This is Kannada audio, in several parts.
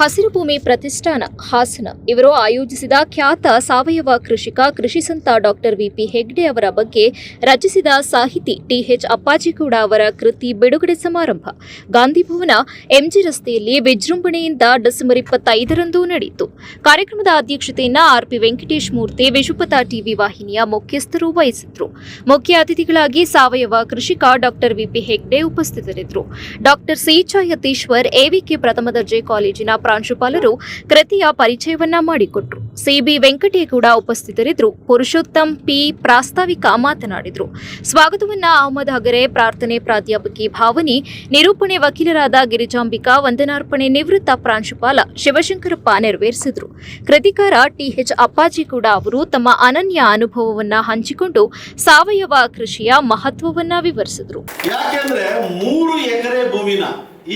ಹಸಿರು ಭೂಮಿ ಪ್ರತಿಷ್ಠಾನ, ಹಾಸನ. ಇವರು ಆಯೋಜಿಸಿದ ಖ್ಯಾತ ಸಾವಯವ ಕೃಷಿಕ, ಕೃಷಿ ಸಂತ ಡಾಕ್ಟರ್ ವಿಪಿ ಹೆಗ್ಡೆ ಅವರ ಬಗ್ಗೆ ರಚಿಸಿದ ಸಾಹಿತಿ ಟಿಎಚ್ ಅಪ್ಪಾಜಿಗೌಡ ಅವರ ಕೃತಿ ಬಿಡುಗಡೆ ಸಮಾರಂಭ. ಗಾಂಧಿ ಭವನ ಎಂಜಿ ರಸ್ತೆಯಲ್ಲಿ ವಿಜೃಂಭಣೆಯಿಂದ ಡಿಸೆಂಬರ್ ಇಪ್ಪತ್ತೈದರಂದು ನಡೆಯಿತು. ಕಾರ್ಯಕ್ರಮದ ಅಧ್ಯಕ್ಷತೆಯನ್ನ ಆರ್ಪಿ ವೆಂಕಟೇಶ್ ಮೂರ್ತಿ ವಿಶುಪತ ಟಿವಿ ವಾಹಿನಿಯ ಮುಖ್ಯಸ್ಥರು ವಹಿಸಿದ್ರು. ಮುಖ್ಯ ಅತಿಥಿಗಳಾಗಿ ಸಾವಯವ ಕೃಷಿಕ ಡಾಕ್ಟರ್ ವಿಪಿ ಹೆಗ್ಡೆ ಉಪಸ್ಥಿತರಿದ್ದರು. Doctor C. ಯತೀಶ್ವರ್ ಎವಿಕೆ ಪ್ರಥಮ ದರ್ಜೆ ಕಾಲೇಜಿನ ಪ್ರಾಂಶುಪಾಲರು ಕೃತಿಯ ಪರಿಚಯವನ್ನ ಮಾಡಿಕೊಟ್ರು. ಸಿಬಿ ವೆಂಕಟೇಗೌಡ ಉಪಸ್ಥಿತರಿದ್ದರು. ಪುರುಷೋತ್ತಮ್ ಪಿ ಪ್ರಾಸ್ತಾವಿಕ ಮಾತನಾಡಿದರು. ಸ್ವಾಗತವನ್ನ ಅಹಮದ್ ಹಗರೆ ಪ್ರಾರ್ಥನೆ ಪ್ರಾಧ್ಯಾಪಕಿ ಭಾವನಿ, ನಿರೂಪಣೆ ವಕೀಲರಾದ ಗಿರಿಜಾಂಬಿಕಾ, ವಂದನಾರ್ಪಣೆ ನಿವೃತ್ತ ಪ್ರಾಂಶುಪಾಲ ಶಿವಶಂಕರಪ್ಪ ನೆರವೇರಿಸಿದರು. ಕೃತಿಕಾರ ಟಿಎಚ್ ಅಪ್ಪಾಜಿಗೌಡ ಅವರು ತಮ್ಮ ಅನನ್ಯ ಅನುಭವವನ್ನ ಹಂಚಿಕೊಂಡು ಸಾವಯವ ಕೃಷಿಯ ಮಹತ್ವವನ್ನ ವಿವರಿಸಿದರು.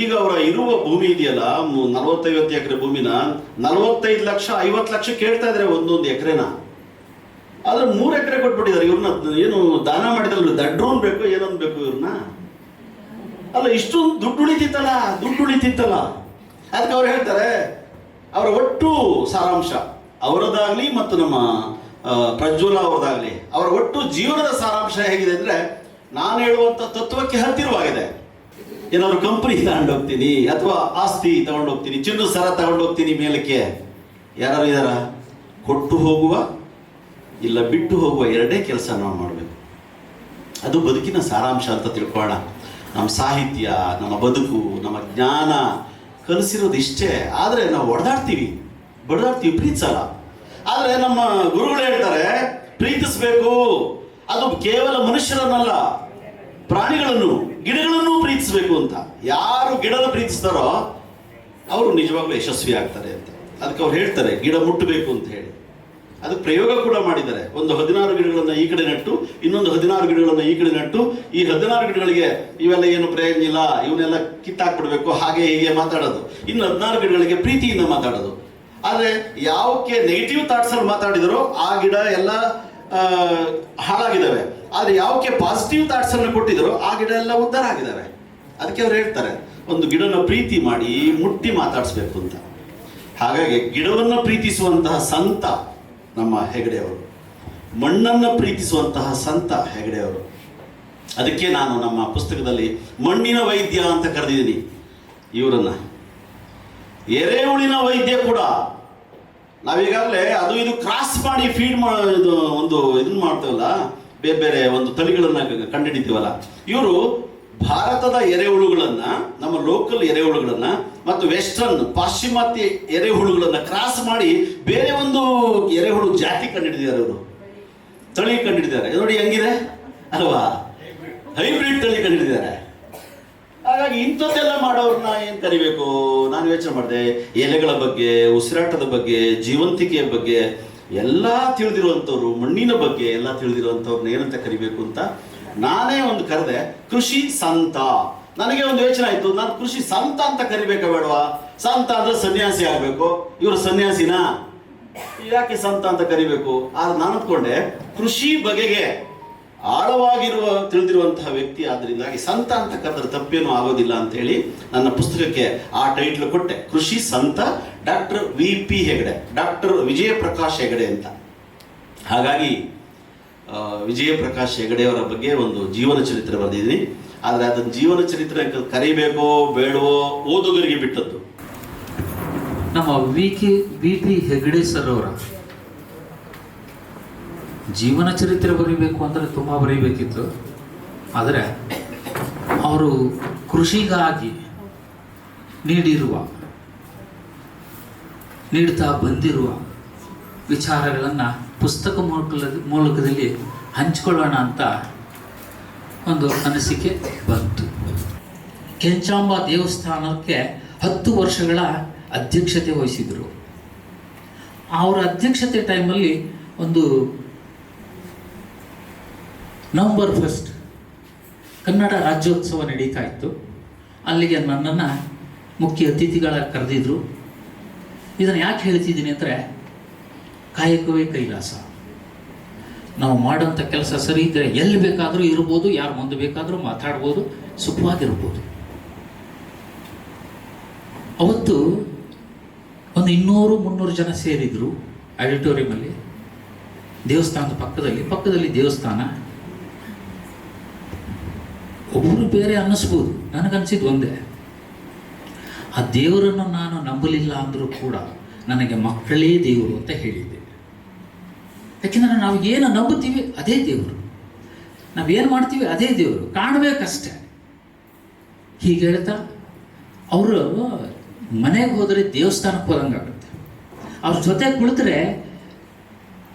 ಈಗ ಅವರ ಇರುವ ಭೂಮಿ ಇದೆಯಲ್ಲ ನಲವತ್ತೈವತ್ತು ಎಕರೆ ಭೂಮಿನ, ನಲವತ್ತೈದು ಲಕ್ಷ, ಐವತ್ತು ಲಕ್ಷ ಕೇಳ್ತಾ ಇದ್ರೆ ಒಂದೊಂದು ಎಕರೆನ. ಆದ್ರೆ ಮೂರು ಎಕರೆ ಕೊಟ್ಬಿಟ್ಟಿದ್ದಾರೆ ಇವ್ರನ್ನ, ಏನು ದಾನ ಮಾಡಿದಲ್ಲ ದಡ್ರೋನ್ ಬೇಕು, ಏನೊಂದು ಬೇಕು ಇವ್ರನ್ನ? ಅಲ್ಲ, ಇಷ್ಟೊಂದು ದುಡ್ಡು ಉಳಿತಿತ್ತಲ್ಲ ದುಡ್ಡು ಉಳಿತಿತ್ತಲ್ಲ. ಅದಕ್ಕೆ ಅವ್ರು ಹೇಳ್ತಾರೆ, ಅವರ ಒಟ್ಟು ಸಾರಾಂಶ, ಅವರದಾಗ್ಲಿ ಮತ್ತು ನಮ್ಮ ಪ್ರಜ್ವಲ ಅವರದಾಗ್ಲಿ, ಅವರ ಒಟ್ಟು ಜೀವನದ ಸಾರಾಂಶ ಹೇಗಿದೆ ಅಂದ್ರೆ, ನಾನು ಹೇಳುವಂತ ತತ್ವಕ್ಕೆ ಹತ್ತಿರವಾಗಿದೆ. ಏನಾದ್ರು ಕಂಪನಿ ತಗೊಂಡೋಗ್ತೀನಿ ಅಥವಾ ಆಸ್ತಿ ತಗೊಂಡೋಗ್ತೀನಿ ಚಿನ್ನ ಸರ ತಗೊಂಡೋಗ್ತೀನಿ ಮೇಲಕ್ಕೆ. ಯಾರು ಇದಾರ? ಕೊಟ್ಟು ಹೋಗುವ ಇಲ್ಲ ಬಿಟ್ಟು ಹೋಗುವ ಎರಡೇ ಕೆಲಸ ನಾವು ಮಾಡಬೇಕು. ಅದು ಬದುಕಿನ ಸಾರಾಂಶ ಅಂತ ತಿಳ್ಕೊಳ್ಳೋಣ ನಮ್ಮ ಸಾಹಿತ್ಯ, ನಮ್ಮ ಬದುಕು, ನಮ್ಮ ಜ್ಞಾನ ಕಲಿಸಿರೋದು ಇಷ್ಟೇ. ಆದರೆ ನಾವು ಹೊಡೆದಾಡ್ತೀವಿ ಬಡದಾಡ್ತೀವಿ ಪ್ರೀತಿಸಲ್ಲ ಆದರೆ ನಮ್ಮ ಗುರುಗಳು ಹೇಳ್ತಾರೆ, ಪ್ರೀತಿಸಬೇಕು. ಅದು ಕೇವಲ ಮನುಷ್ಯರನ್ನಲ್ಲ, ಪ್ರಾಣಿಗಳನ್ನು. ಗಿಡಗಳನ್ನು ಪ್ರೀತಿಸಬೇಕು ಅಂತ. ಯಾರು ಗಿಡನ ಪ್ರೀತಿಸ್ತಾರೋ ಅವರು ನಿಜವಾಗ್ಲೂ ಯಶಸ್ವಿ ಆಗ್ತಾರೆ ಅಂತ. ಅದಕ್ಕೆ ಅವ್ರು ಹೇಳ್ತಾರೆ, ಗಿಡ ಮುಟ್ಟಬೇಕು ಅಂತ ಹೇಳಿ. ಅದಕ್ಕೆ ಪ್ರಯೋಗ ಕೂಡ ಮಾಡಿದ್ದಾರೆ. ಒಂದು ಹದಿನಾರು ಗಿಡಗಳನ್ನು ಈ ಕಡೆ ನೆಟ್ಟು, ಇನ್ನೊಂದು ಹದಿನಾರು ಗಿಡಗಳನ್ನು ಈ ಕಡೆ ನೆಟ್ಟು, ಈ ಹದಿನಾರು ಗಿಡಗಳಿಗೆ ಇವೆಲ್ಲ ಏನು ಪ್ರಯೋಜನ ಇಲ್ಲ, ಇವನ್ನೆಲ್ಲ ಕಿತ್ತಾಕ್ಬಿಡ್ಬೇಕು, ಹಾಗೆ ಹೀಗೆ ಮಾತಾಡೋದು. ಇನ್ನು ಹದಿನಾರು ಗಿಡಗಳಿಗೆ ಪ್ರೀತಿಯಿಂದ ಮಾತಾಡೋದು. ಆದರೆ ಯಾವಕ್ಕೆ ನೆಗೆಟಿವ್ ಥಾಟ್ಸ್ ಅಲ್ಲಿ ಮಾತಾಡಿದರೋ, ಆ ಗಿಡ ಎಲ್ಲ ಹಾಳಾಗಿದ್ದಾವೆ. ಆದರೆ ಯಾವಕ್ಕೆ ಪಾಸಿಟಿವ್ ಥಾಟ್ಸ್ ಅನ್ನು ಕೊಟ್ಟಿದ್ರು ಆ ಗಿಡ ಎಲ್ಲ ಉದ್ಧಾರ ಆಗಿದ್ದಾವೆ ಅದಕ್ಕೆ ಅವ್ರು ಹೇಳ್ತಾರೆ, ಒಂದು ಗಿಡನ ಪ್ರೀತಿ ಮಾಡಿ ಮುಟ್ಟಿ ಮಾತಾಡಿಸ್ಬೇಕು ಅಂತ. ಹಾಗಾಗಿ ಗಿಡವನ್ನು ಪ್ರೀತಿಸುವಂತಹ ಸಂತ ನಮ್ಮ ಹೆಗಡೆಯವರು. ಮಣ್ಣನ್ನು ಪ್ರೀತಿಸುವಂತಹ ಸಂತ ಹೆಗಡೆಯವರು. ಅದಕ್ಕೆ ನಾನು ನಮ್ಮ ಪುಸ್ತಕದಲ್ಲಿ ಮಣ್ಣಿನ ವೈದ್ಯ ಅಂತ ಕರೆದಿದ್ದೀನಿ. ಇವರನ್ನ. ಎರೆಹುಳಿನ ವೈದ್ಯ ಕೂಡ. ನಾವೀಗಾಗಲೇ ಅದು ಇದು ಕ್ರಾಸ್ ಮಾಡಿ ಫೀಡ್ ಇದು ಒಂದು ಇದನ್ನ ಮಾಡ್ತೇವಲ್ಲ? ಬೇರೆ ಬೇರೆ ಒಂದು ತಳಿಗಳನ್ನ ಕಂಡುಹಿಡಿತೀವಲ್ಲ ಇವರು ಭಾರತದ ಎರೆಹುಳುಗಳನ್ನ, ನಮ್ಮ ಲೋಕಲ್ ಎರೆಹುಳುಗಳನ್ನ ಮತ್ತು ವೆಸ್ಟರ್ನ್ ಪಾಶ್ಚಿಮಾತ್ಯ ಎರೆಹುಳುಗಳನ್ನ ಕ್ರಾಸ್ ಮಾಡಿ ಬೇರೆ ಒಂದು ಎರೆಹುಳು ಜಾತಿ ಕಂಡುಹಿಡಿದಿದ್ದಾರೆ ಅವರು ತಳಿ ಕಂಡುಹಿಡಿದ್ದಾರೆ ನೋಡಿ ಹೆಂಗಿದೆ? ಅಲ್ವಾ? ಹೈಬ್ರಿಡ್ ತಳಿ ಕಂಡುಹಿಡಿದಿದ್ದಾರೆ ಹಾಗಾಗಿ ಇಂಥದ್ದೆಲ್ಲ ಮಾಡೋರ್ನ ಏನು ಕರಿಬೇಕು? ನಾನು ಯೋಚನೆ ಮಾಡಿದೆ, ಎಲೆಗಳ ಬಗ್ಗೆ, ಉಸಿರಾಟದ ಬಗ್ಗೆ, ಜೀವಂತಿಕೆಯ ಬಗ್ಗೆ ಎಲ್ಲಾ ತಿಳಿದಿರುವಂಥವ್ರು, ಮಣ್ಣಿನ ಬಗ್ಗೆ ಎಲ್ಲ ತಿಳಿದಿರುವಂಥವ್ರನ್ನ ಏನಂತ ಕರಿಬೇಕು ಅಂತ ನಾನೇ ಒಂದು ಕರೆದೆ, ಕೃಷಿ ಸಂತ. ನನಗೆ ಒಂದು ಯೋಚನೆ ಆಯ್ತು, ನಾನು ಕೃಷಿ ಸಂತ ಅಂತ ಕರಿಬೇಕಾ ಬೇಡವಾ? ಸಂತ ಅಂದ್ರೆ ಸನ್ಯಾಸಿ ಆಗ್ಬೇಕು. ಇವರು ಸನ್ಯಾಸಿನಾ? ಯಾಕೆ ಸಂತ ಅಂತ ಕರಿಬೇಕು? ಆದ್ರೆ ನಾನು ಅಂದ್ಕೊಂಡೆ, ಕೃಷಿ ಬಗೆಗೆ ಆಳವಾಗಿರುವ ತಿಳಿದಿರುವಂತಹ ವ್ಯಕ್ತಿ ಆದ್ರಿಂದಾಗಿ ಸಂತ ಅಂತ ಕರೆದ್ರೆ ತಪ್ಪೇನು ಆಗೋದಿಲ್ಲ ಅಂತ ಹೇಳಿ ನನ್ನ ಪುಸ್ತಕಕ್ಕೆ ಆ ಟೈಟ್ಲ್ ಕೊಟ್ಟೆ. ಕೃಷಿ ಸಂತ doctor V P Hegde, doctor Vijaya Prakash Hegde ಅಂತ. ಹಾಗಾಗಿ ವಿಜಯ ಪ್ರಕಾಶ್ ಹೆಗಡೆಯವರ ಬಗ್ಗೆ ಒಂದು ಜೀವನ ಚರಿತ್ರೆ ಬರೆದಿದ್ದೀನಿ. ಆದರೆ ಅದನ್ನು ಜೀವನ ಚರಿತ್ರೆ ಕರಿಬೇಕೋ, ಬೇಡವೋ ಓದುಗರಿಗೆ ಬಿಟ್ಟದ್ದು. ನಮ್ಮ V K, V P Hegde sir ಅವರ ಜೀವನ ಚರಿತ್ರೆ ಬರೀಬೇಕು ಅಂದರೆ ತುಂಬ ಬರೀಬೇಕಿತ್ತು. ಆದರೆ ಅವರು ಕೃಷಿಗಾಗಿ ನೀಡಿರುವ, ನೀಡ್ತಾ ಬಂದಿರುವ ವಿಚಾರಗಳನ್ನು ಪುಸ್ತಕ ಮೂಲಕ ಮೂಲಕದಲ್ಲಿ ಹಂಚಿಕೊಳ್ಳೋಣ ಅಂತ ಒಂದು ಅನಿಸಿಕೆ ಬಂತು. ಕೆಂಚಾಂಬ ದೇವಸ್ಥಾನಕ್ಕೆ ಹತ್ತು ವರ್ಷಗಳ ಅಧ್ಯಕ್ಷತೆ ವಹಿಸಿದರು. ಅವರ ಅಧ್ಯಕ್ಷತೆ ಟೈಮಲ್ಲಿ ಒಂದು ನವಂಬರ್ ಫಸ್ಟ್ ಕನ್ನಡ ರಾಜ್ಯೋತ್ಸವ ನಡೀತಾ ಇತ್ತು. ಅಲ್ಲಿಗೆ ನನ್ನನ್ನು ಮುಖ್ಯ ಅತಿಥಿಗಳ ಕರೆದಿದ್ರು. ಇದನ್ನು ಯಾಕೆ ಹೇಳ್ತಿದ್ದೀನಿ ಅಂದರೆ, ಕಾಯಕವೇ ಕೈಲಾಸ. ನಾವು ಮಾಡೋಂಥ ಕೆಲಸ ಸರಿ ಇದ್ದರೆ ಎಲ್ಲಿ ಬೇಕಾದರೂ ಇರ್ಬೋದು, ಯಾರು ಮುಂದೆ ಬೇಕಾದರೂ ಮಾತಾಡ್ಬೋದು, ಸುಖವಾಗಿರ್ಬೋದು. ಅವತ್ತು ಒಂದು ಇನ್ನೂರು ಮುನ್ನೂರು ಜನ ಸೇರಿದ್ರು ಆಡಿಟೋರಿಯಮಲ್ಲಿ ದೇವಸ್ಥಾನದ ಪಕ್ಕದಲ್ಲಿ. ಪಕ್ಕದಲ್ಲಿ ದೇವಸ್ಥಾನ. ಒಬ್ಬರು ಬೇರೆ ಅನ್ನಿಸ್ಬೋದು. ನನಗನ್ಸಿದ್ದು ಒಂದೇ. ಆ ದೇವರನ್ನು ನಾನು ನಂಬಲಿಲ್ಲ ಅಂದರೂ ಕೂಡ ನನಗೆ ಮಕ್ಕಳೇ ದೇವರು ಅಂತ ಹೇಳಿದ್ದೆ. ಯಾಕೆಂದರೆ ನಾವು ಏನು ನಂಬುತ್ತೀವಿ ಅದೇ ದೇವರು. ನಾವೇನು ಮಾಡ್ತೀವಿ ಅದೇ ದೇವರು. ಕಾಣಬೇಕಷ್ಟೆ. ಹೀಗೆ ಹೇಳ್ತಾ ಅವರು ಮನೆಗೆ ಹೋದರೆ ದೇವಸ್ಥಾನಕ್ಕೆ ಹೋದಂಗಾಗುತ್ತೆ ಅವ್ರ ಜೊತೆ ಕುಳಿತರೆ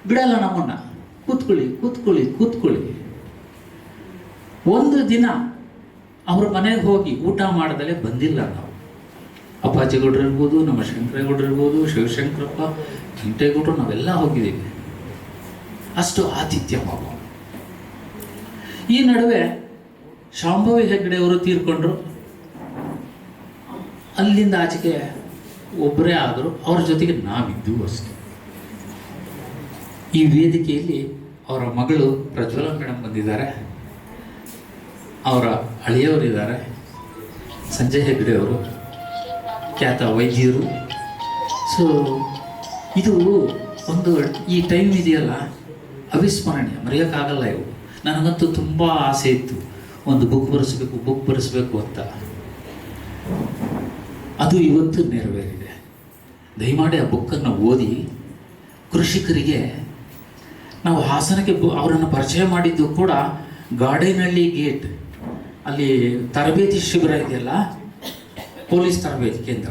ಬಿಡಲ್ಲ ನಮ್ಮನ್ನ. ಕೂತ್ಕೊಳ್ಳಿ ಕೂತ್ಕೊಳ್ಳಿ ಕೂತ್ಕೊಳ್ಳಿ. ಒಂದು ದಿನ ಅವ್ರ ಮನೆಗೆ ಹೋಗಿ ಊಟ ಮಾಡದಲ್ಲೇ ಬಂದಿಲ್ಲ ನಾವು. ಅಪ್ಪಾಜಿಗೌಡ್ರು ಇರ್ಬೋದು, ನಮ್ಮ ಶಂಕರೇಗೌಡರು ಇರ್ಬೋದು, ಶಿವಶಂಕರಪ್ಪ ವೆಂಕಟೇಗೌಡರು ನಾವೆಲ್ಲ ಹೋಗಿದ್ದೀವಿ. ಅಷ್ಟು ಆತಿಥ್ಯ ಪಾಪ ಈ ನಡುವೆ ಶಾಂಭವಿ ಹೆಗ್ಡೆಯವರು ತೀರ್ಕೊಂಡ್ರು. ಅಲ್ಲಿಂದ ಆಚೆಗೆ ಒಬ್ಬರೇ ಆದರೂ, ಅವ್ರ ಜೊತೆಗೆ ನಾವಿದ್ದು ಅಷ್ಟೆ. ಈ ವೇದಿಕೆಯಲ್ಲಿ ಅವರ ಮಗಳು ಪ್ರಜ್ವಲ ಮೇಡಮ್ ಬಂದಿದ್ದಾರೆ. ಅವರ ಅಳಿಯವರಿದ್ದಾರೆ ಸಂಜಯ್ ಹೆಗ್ಡೆ ಅವರು, ಖ್ಯಾತ ವೈದ್ಯರು. ಸೊ ಇದು ಒಂದು ಈ ಟೈಮ್ ಇದೆಯಲ್ಲ, ಅವಿಸ್ಮರಣೀಯ, ಮರೆಯೋಕ್ಕಾಗಲ್ಲ ಇವು. ನನಗಂತೂ ತುಂಬ ಆಸೆ ಇತ್ತು, ಒಂದು ಬುಕ್ ಬರೆಸಬೇಕು ಬುಕ್ ಬರೆಸಬೇಕು ಅಂತ. ಅದು ಇವತ್ತು ನೆರವೇರಿದೆ. ದಯಮಾಡಿ ಆ ಬುಕ್ಕನ್ನು ಓದಿ, ಕೃಷಿಕರಿಗೆ, ನಾವು ಹಾಸನಕ್ಕೆ ಅವರನ್ನು ಪರಿಚಯ ಮಾಡಿದ್ದು ಕೂಡ ಗಾರ್ಡೇನಹಳ್ಳಿ ಗೇಟ್. ಅಲ್ಲಿ ತರಬೇತಿ ಶಿಬಿರ ಇದೆಯಲ್ಲ? ಪೊಲೀಸ್ ತರಬೇತಿ ಕೇಂದ್ರ.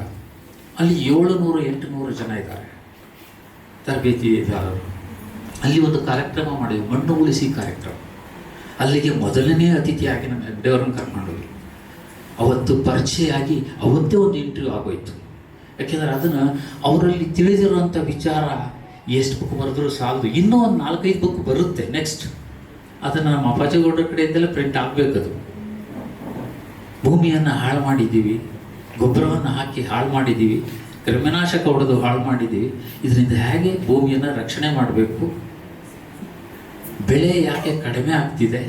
ಅಲ್ಲಿ ಏಳುನೂರು, ಎಂಟುನೂರು ಜನ ಇದ್ದಾರೆ. ತರಬೇತಿದಾರರು ಅಲ್ಲಿ ಒಂದು ಕಾರ್ಯಕ್ರಮ ಮಾಡಿದ್ವಿ ಮಣ್ಣು ಉಳಿಸಿ ಕಾರ್ಯಕ್ರಮ. ಅಲ್ಲಿಗೆ ಮೊದಲನೇ ಅತಿಥಿಯಾಗಿ ನಮ್ಮ ಹೆಗ್ಡೆಯವರನ್ನು ಕರ್ಕೊಂಡು ಹೋಗಿ ಅವತ್ತು ಪರಿಚಯ ಆಗಿ ಅವತ್ತೇ ಒಂದು ಇಂಟರ್ವ್ಯೂ ಆಗೋಯ್ತು. ಯಾಕೆಂದರೆ ಅದನ್ನು ಅವರಲ್ಲಿ ತಿಳಿದಿರುವಂಥ ವಿಚಾರ ಎಷ್ಟು ಬುಕ್ ಬರೆದ್ರೂ ಸಾಲದು. ಇನ್ನೂ ಒಂದು ನಾಲ್ಕೈದು ಬುಕ್ ಬರುತ್ತೆ ನೆಕ್ಸ್ಟ್ ಅದನ್ನು ನಮ್ಮ ಅಪ್ಪಾಜಿಗೌಡರ ಕಡೆಯಿಂದಲೇ ಪ್ರಿಂಟ್ ಆಗಬೇಕದು. ಭೂಮಿಯನ್ನು ಹಾಳು ಮಾಡಿದ್ದೀವಿ, ಗೊಬ್ಬರವನ್ನು ಹಾಕಿ ಹಾಳು ಮಾಡಿದ್ದೀವಿ, ಕ್ರಿಮಿನಾಶಕ ಹೊಡೆದು ಹಾಳು ಮಾಡಿದ್ದೀವಿ. ಇದರಿಂದ ಹೇಗೆ ಭೂಮಿಯನ್ನು ರಕ್ಷಣೆ ಮಾಡಬೇಕು? ಬೆಳೆ ಯಾಕೆ ಕಡಿಮೆ ಆಗ್ತಿದೆ?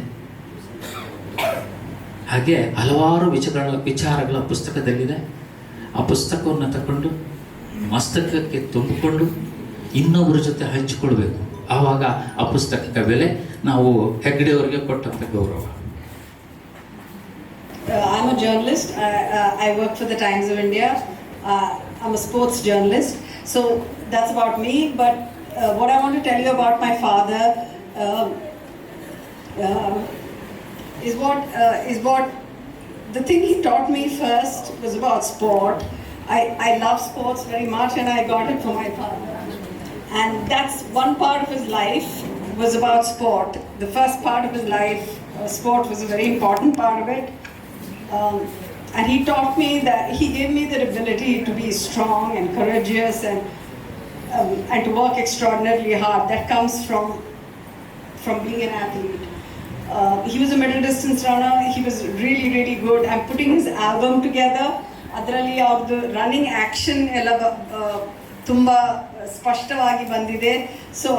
ಹಾಗೆ ಹಲವಾರು ವಿಚಾರಗಳ ವಿಚಾರಗಳ ಪುಸ್ತಕದಲ್ಲಿದೆ. ಆ ಪುಸ್ತಕವನ್ನು ತಗೊಂಡು ಮಸ್ತಕಕ್ಕೆ ತುಂಬಿಕೊಂಡು ಇನ್ನೊಬ್ಬರ ಜೊತೆ ಹಂಚಿಕೊಳ್ಬೇಕು. ಆವಾಗ ಆ ಪುಸ್ತಕದ ಬೆಲೆ ನಾವು ಹೆಗ್ಡೆಯವರಿಗೆ ಕೊಟ್ಟಂಥ ಗೌರವ. I'm a journalist. I, uh, I work for the Times of India. Uh, I'm a sports journalist. So that's about me. But uh, what I want to tell you about my father um uh, is what uh, is what the thing he taught me first was about sport. I, I love sports very much, and I got it from my father. And that's one part of his life was about sport. The first part of his life, uh, sport was a very important part of it. Um, and he taught me that he gave me the ability to be strong and courageous and um, and to work extraordinarily hard. That comes from from being an athlete. Uh, he was a middle distance runner. He was really, really good. I'm putting his album together. ಅದರಲ್ಲಿ ಅವ್ರದ್ದು ರನ್ನಿಂಗ್ ಆ್ಯಕ್ಷನ್ ಎಲ್ಲ ತುಂಬ ಸ್ಪಷ್ಟವಾಗಿ ಬಂದಿದೆ so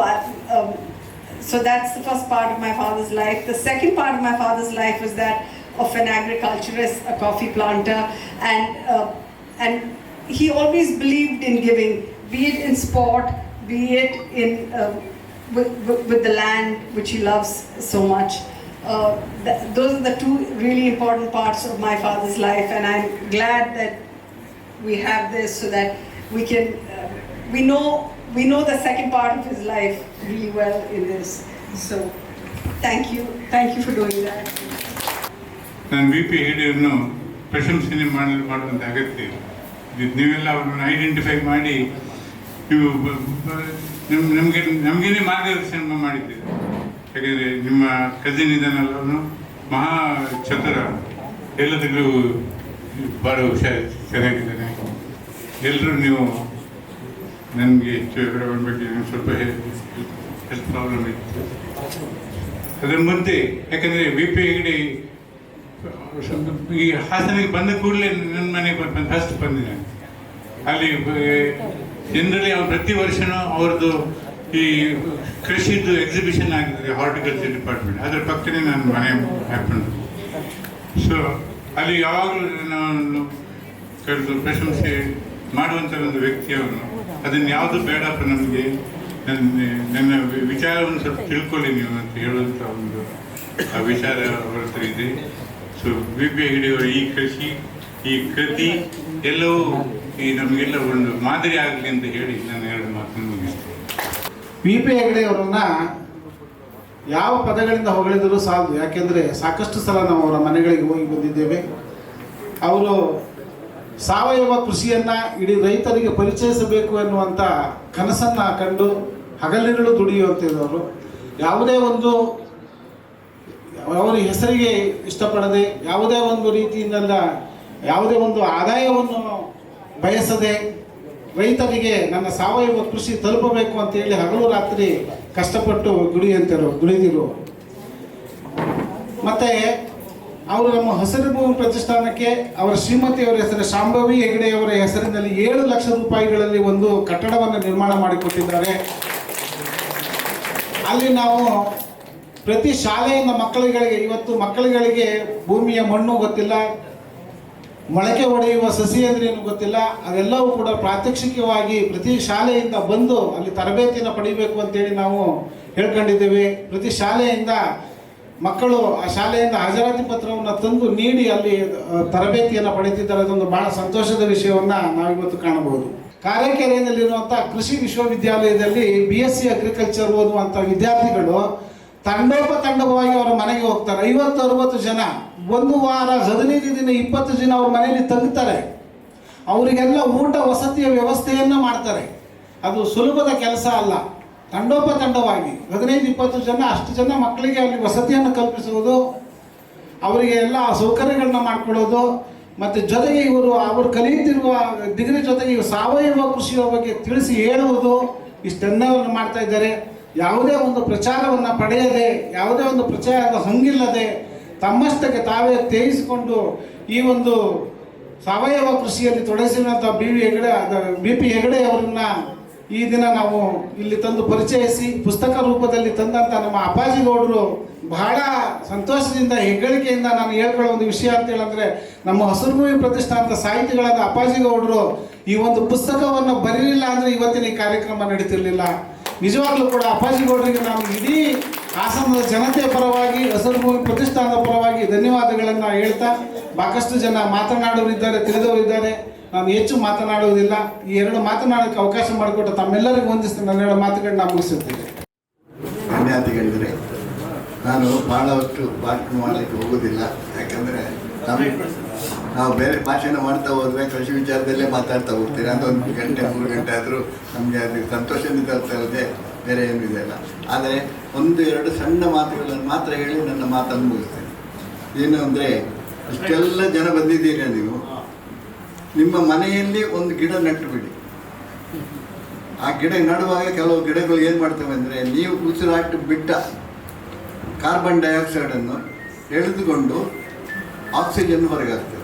so that's the first part of my father's life the second part of my father's life is that of an agriculturist, a coffee planter, and uh, and he always believed in giving, be it in sport, be it in uh, with, with, with the land which he loves so much. Uh, th- those are the two really important parts of my father's life, and I'm glad that we have this so that we can uh, we know we know the second part of his life really well in this. So, thank you, thank you for doing that. ನಾನು ವಿ ಪಿ ಹೆಗ್ಡೆಯನ್ನು ಪ್ರಶಂಸನೆ ಮಾಡಲು ಮಾಡುವಂಥ ಅಗತ್ಯ. ಇದು ನೀವೆಲ್ಲ ಅವರನ್ನು ಐಡೆಂಟಿಫೈ ಮಾಡಿ, ನೀವು ಬ- ಬ- ನಿಮ್, ನಮಗೆ, ನಮಗೇನೆ ಮಾರ್ಗದರ್ಶನ ಮಾಡಿದ್ದೀರಿ. ಯಾಕೆಂದರೆ ನಿಮ್ಮ ಕಸಿನ್ ಇದನ್ನೆಲ್ಲ ಮಹಾ ಚತುರ. ಎಲ್ಲದಕ್ಕೂ ಭಾಳ ಹುಷಾರು, ಚೆನ್ನಾಗಿದ್ದಾನೆ. ಎಲ್ಲರೂ ನೀವು ನನಗೆ ಹೆಚ್ಚು ವಿವರ ಬಗ್ಗೆ ಸ್ವಲ್ಪ ಹೆಲ್ತ್ ಪ್ರಾಬ್ಲಮ್ ಇತ್ತು. ಅದರ ಮುಂದೆ, ಯಾಕಂದರೆ ವಿ ಪಿ ಹೆಗ್ಡೆ ಈ ಹಾಸನಿಗೆ ಬಂದ ಕೂಡಲೇ ನನ್ನ ಮನೆಗೆ ಬರ್ತಾನೆ ಫಸ್ಟ್ ಬಂದಿದ್ದಾನೆ ಅಲ್ಲಿ ಜನರಲಿ ಅವ್ರು ಪ್ರತಿ ವರ್ಷನೂ ಅವ್ರದ್ದು ಈ ಕೃಷಿದು ಎಕ್ಸಿಬಿಷನ್ ಆಗಿದೆ ಹಾರ್ಟಿಕಲ್ಚರ್ ಡಿಪಾರ್ಟ್ಮೆಂಟ್ ಅದ್ರ ಪಕ್ಕನೇ ನನ್ನ ಮನೆ ಹ್ಯಾಪನ್ ಸೊ ಅಲ್ಲಿ ಯಾವಾಗಲೂ ನಾನು ಕರೆದು ಪ್ರಶಂಸೆ ಮಾಡುವಂಥ ಒಂದು ವ್ಯಕ್ತಿ ಅವನು. ಅದನ್ನು ಯಾವುದು ಬೇಡಪ್ಪ ನಮಗೆ ನನ್ನ ನನ್ನ ವಿಚಾರವನ್ನು ಸ್ವಲ್ಪ ತಿಳ್ಕೊಳ್ಳಿ ನೀವು ಅಂತ ಹೇಳುವಂಥ ಒಂದು, ಆ ವಿಚಾರ ಹತ್ರ ಇದೆ. ಸೊ ಬಿ ಪಿ ಅಂಗಡಿಯವರ ಈ ಕೃಷಿ, ಈ ಕೃತಿ ಎಲ್ಲವೂ ಈ ನಮಗೆಲ್ಲ ಒಂದು ಮಾದರಿ ಆಗಲಿ ಅಂತ ಹೇಳಿ ನಾನು ಎರಡು ಮಾತನ್ನು ಮುಗಿಸ್ತೇನೆ. ಪಿ ಪಿ ಹೆಗಡೆಯವರನ್ನ ಯಾವ ಪದಗಳಿಂದ ಹೊಗಳಿದರೂ ಸಾಲದು. ಯಾಕೆಂದರೆ ಸಾಕಷ್ಟು ಸಲ ನಾವು ಅವರ ಮನೆಗಳಿಗೆ ಹೋಗಿ ಬಂದಿದ್ದೇವೆ. ಅವರು ಸಾವಯವ ಕೃಷಿಯನ್ನು ಇಡೀ ರೈತರಿಗೆ ಪರಿಚಯಿಸಬೇಕು ಎನ್ನುವಂಥ ಕನಸನ್ನು ಕಂಡು ಹಗಲಿರುಳು ದುಡಿಯುವಂಥದ್ದವರು ಯಾವುದೇ ಒಂದು ಅವರ ಹೆಸರಿಗೆ ಇಷ್ಟಪಡದೆ ಯಾವುದೇ ಒಂದು ರೀತಿಯಿಂದಲ್ಲ, ಯಾವುದೇ ಒಂದು ಆದಾಯವನ್ನು ಬಯಸದೆ ರೈತರಿಗೆ ನನ್ನ ಸಾವಯವ ಕೃಷಿ ತಲುಪಬೇಕು ಅಂತೇಳಿ ಹಗಲು ರಾತ್ರಿ ಕಷ್ಟಪಟ್ಟು ದುಡಿಯಂತರು ದುಡಿದಿರು. ಮತ್ತೆ ಅವರು ನಮ್ಮ ಹಸಿರು ಭೂಮಿ ಪ್ರತಿಷ್ಠಾನಕ್ಕೆ ಅವರ ಶ್ರೀಮತಿಯವರ ಹೆಸರು ಶಾಂಭವಿ ಹೆಗಡೆಯವರ ಹೆಸರಿನಲ್ಲಿ ಏಳು ಲಕ್ಷ ರೂಪಾಯಿಗಳಲ್ಲಿ ಒಂದು ಕಟ್ಟಡವನ್ನು ನಿರ್ಮಾಣ ಮಾಡಿಕೊಟ್ಟಿದ್ದಾರೆ. ಅಲ್ಲಿ ನಾವು ಪ್ರತಿ ಶಾಲೆಯಿಂದ ಮಕ್ಕಳುಗಳಿಗೆ, ಇವತ್ತು ಮಕ್ಕಳುಗಳಿಗೆ ಭೂಮಿಯ ಮಣ್ಣು ಗೊತ್ತಿಲ್ಲ, ಮೊಳಕೆ ಒಡೆಯುವ ಸಸಿ ಅಂದ್ರೆ ಏನು ಗೊತ್ತಿಲ್ಲ, ಅದೆಲ್ಲವೂ ಕೂಡ ಪ್ರಾತ್ಯಕ್ಷಿಕವಾಗಿ ಪ್ರತಿ ಶಾಲೆಯಿಂದ ಬಂದು ಅಲ್ಲಿ ತರಬೇತಿಯನ್ನು ಪಡಿಬೇಕು ಅಂತೇಳಿ ನಾವು ಹೇಳ್ಕೊಂಡಿದ್ದೇವೆ. ಪ್ರತಿ ಶಾಲೆಯಿಂದ ಮಕ್ಕಳು ಆ ಶಾಲೆಯಿಂದ ಹಾಜರಾತಿ ಪತ್ರವನ್ನು ತಂದು ನೀಡಿ ಅಲ್ಲಿ ತರಬೇತಿಯನ್ನು ಪಡೆದಿದ್ದಾರೆ ಅದೊಂದು ಬಹಳ ಸಂತೋಷದ ವಿಷಯವನ್ನು ನಾವಿವತ್ತು ಕಾಣಬಹುದು. ಕಾರೆಕೆರೆಯಲ್ಲಿರುವಂಥ ಕೃಷಿ ವಿಶ್ವವಿದ್ಯಾಲಯದಲ್ಲಿ ಬಿ ಎಸ್ ಸಿ ಅಗ್ರಿಕಲ್ಚರ್ ಓದುವಂಥ ವಿದ್ಯಾರ್ಥಿಗಳು ತಂಡೋಪತಂಡವಾಗಿ ಅವರ ಮನೆಗೆ ಹೋಗ್ತಾರೆ. ಐವತ್ತು, ಅರವತ್ತು ಜನ, ಒಂದು ವಾರ, ಹದಿನೈದು ದಿನ, ಇಪ್ಪತ್ತು ದಿನ ಅವ್ರ ಮನೆಯಲ್ಲಿ ತಂಗ್ತಾರೆ. ಅವರಿಗೆಲ್ಲ ಊಟ, ವಸತಿಯ ವ್ಯವಸ್ಥೆಯನ್ನು ಮಾಡ್ತಾರೆ. ಅದು ಸುಲಭದ ಕೆಲಸ ಅಲ್ಲ. ತಂಡೋಪತಂಡವಾಗಿ ಹದಿನೈದು, ಇಪ್ಪತ್ತು ಜನ, ಅಷ್ಟು ಜನ ಮಕ್ಕಳಿಗೆ ಅಲ್ಲಿ ವಸತಿಯನ್ನು ಕಲ್ಪಿಸುವುದು, ಅವರಿಗೆ ಎಲ್ಲ ಸೌಕರ್ಯಗಳನ್ನ ಮಾಡಿಕೊಡೋದು ಮತ್ತು ಜೊತೆಗೆ ಇವರು ಅವರು ಕಲಿಯುತ್ತಿರುವ ಡಿಗ್ರಿ ಜೊತೆಗೆ ಸಾವಯವ ಕೃಷಿಯ ಬಗ್ಗೆ ತಿಳಿಸಿ ಹೇಳುವುದು, ಇಷ್ಟೆಲ್ಲವನ್ನು ಮಾಡ್ತಾ ಇದ್ದಾರೆ. ಯಾವುದೇ ಒಂದು ಪ್ರಚಾರವನ್ನು ಪಡೆಯದೆ, ಯಾವುದೇ ಒಂದು ಪ್ರಚಾರದ ಹಂಗಿಲ್ಲದೆ ತಮ್ಮಷ್ಟಕ್ಕೆ ತಾವೇ ತೇಯಿಸಿಕೊಂಡು ಈ ಒಂದು ಸಾವಯವ ಕೃಷಿಯಲ್ಲಿ ತೊಡಗಿಸಿದಂಥ B V Hegde B P Hegde ಅವರನ್ನು ಈ ದಿನ ನಾವು ಇಲ್ಲಿ ತಂದು ಪರಿಚಯಿಸಿ, ಪುಸ್ತಕ ರೂಪದಲ್ಲಿ ತಂದಂಥ ನಮ್ಮ ಅಪ್ಪಾಜಿಗೌಡರು ಬಹಳ ಸಂತೋಷದಿಂದ ಹೆಗ್ಗಳಿಕೆಯಿಂದ ನಾನು ಹೇಳ್ಕೊಳ್ಳೋ ಒಂದು ವಿಷಯ ಅಂತ ಹೇಳಿದ್ರೆ, ನಮ್ಮ ಹಸಿರುಭೂಮಿ ಪ್ರತಿಷ್ಠಾನದ ಸಾಹಿತಿಗಳಾದ ಅಪ್ಪಾಜಿಗೌಡರು ಈ ಒಂದು ಪುಸ್ತಕವನ್ನು ಬರೀಲಿಲ್ಲ ಅಂದರೆ ಇವತ್ತಿನ ಈ ಕಾರ್ಯಕ್ರಮ ನಡೀತಿರ್ಲಿಲ್ಲ. ನಿಜವಾಗ್ಲೂ ಕೂಡ ಅಪ್ಪಾಜಿಗೌಡರಿಗೆ ನಾವು ಇಡೀ ಹಾಸನದ ಜನತೆಯ ಪರವಾಗಿ ಹಸಿರುಭೂಮಿ ಪ್ರತಿಷ್ಠಾನದ ಪರವಾಗಿ ಧನ್ಯವಾದಗಳನ್ನು ಹೇಳ್ತಾ ಸಾಕಷ್ಟು ಜನ ಮಾತನಾಡೋರಿದ್ದಾರೆ ತಿಳಿದವರಿದ್ದಾರೆ. ನಾನು ಹೆಚ್ಚು ಮಾತನಾಡುವುದಿಲ್ಲ. ಈ ಎರಡು ಮಾತನಾಡೋಕ್ಕೆ ಅವಕಾಶ ಮಾಡಿಕೊಟ್ಟು ತಮ್ಮೆಲ್ಲರಿಗೂ ಹೊಂದಿಸ್ತೀನಿ ನನ್ನ ಎರಡು ಮಾತುಗಳನ್ನ ಮುಗಿಸುತ್ತೇನೆ. ಧನ್ಯವಾದಗಳಿದ್ರೆ, ನಾನು ಭಾಳ ಹೊತ್ತು ಮಾಡಲಿಕ್ಕೆ ಹೋಗೋದಿಲ್ಲ ಯಾಕಂದರೆ ನಾವು ಬೇರೆ ಭಾಷೆನ ಮಾಡ್ತಾ ಹೋದ್ರೆ ಕೃಷಿ ವಿಚಾರದಲ್ಲೇ ಮಾತಾಡ್ತಾ ಹೋಗ್ತೀರಾ. ಅಂತ ಒಂದು ಗಂಟೆ, ಮೂರು ಗಂಟೆ ಆದರೂ ನಮಗೆ ಅದು ಸಂತೋಷದಿಂದ ಇರೋದೇ ಬೇರೆ ಏನೂ ಇದೆಯಲ್ಲ ಆದರೆ ಒಂದು, ಎರಡು ಸಣ್ಣ ಮಾತುಗಳನ್ನು ಮಾತ್ರ ಹೇಳಿ ನನ್ನ ಮಾತನ್ನು ಮುಗಿಸ್ತೇನೆ. ಏನು ಅಂದರೆ ಇಷ್ಟೆಲ್ಲ ಜನ ಬಂದಿದ್ದೀರಿ ನೀವು? ನಿಮ್ಮ ಮನೆಯಲ್ಲಿ ಒಂದು ಗಿಡ ನೆಟ್ಟುಬಿಡಿ. ಆ ಗಿಡ ನಡುವಾಗ ಕೆಲವು ಗಿಡಗಳು ಏನು ಮಾಡ್ತವೆ ಅಂದರೆ, ನೀವು ಉಸಿರಾಟ ಬಿಟ್ಟ ಕಾರ್ಬನ್ ಡೈಆಕ್ಸೈಡನ್ನು ಎಳೆದುಕೊಂಡು ಆಕ್ಸಿಜನ್ ಹೊರಗಾಗ್ತದೆ